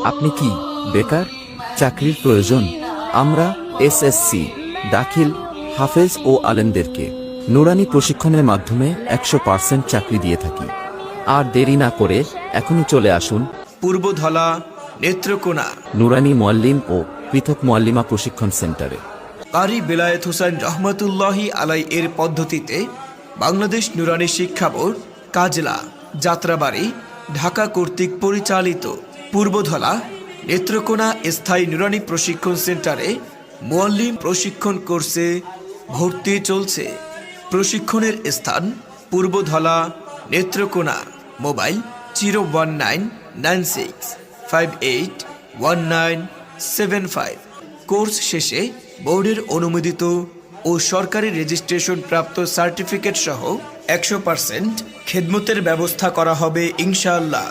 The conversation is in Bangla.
আপনি কি বেকার? চাকরির প্রয়োজন? আমরা এসএসসি দাখিল হাফেজ ও আলেমদেরকে নুরানি প্রশিক্ষণের মাধ্যমে একশো পার্সেন্ট চাকরি দিয়ে থাকি। আর দেরি না করে এখনই চলে আসুন পূর্বধলা নেত্রকোনা। নুরানি মোয়াল্লিম ও পৃথক মোয়াল্লিমা প্রশিক্ষণ সেন্টারে। কারি বেলায়েত হোসেন রহমতুল্লাহি আলাই এর পদ্ধতিতে বাংলাদেশ নুরানি শিক্ষা বোর্ড কাজলা যাত্রাবাড়ি ঢাকা কর্তৃক পরিচালিত পূর্বধলা নেত্রকোনা স্থায়ী নুরানি প্রশিক্ষণ সেন্টারে মোয়াল্লিম প্রশিক্ষণ কোর্সে ভর্তি চলছে। প্রশিক্ষণের স্থান Purbadhala Netrokona. Mobile zero one nine nine six five eight one nine seven five. Course শেষে বোর্ডের অনুমোদিত ও সরকারি রেজিস্ট্রেশন প্রাপ্ত সার্টিফিকেট সহ একশো পার্সেন্ট খেদমতের ব্যবস্থা করা হবে ইনশাআল্লাহ।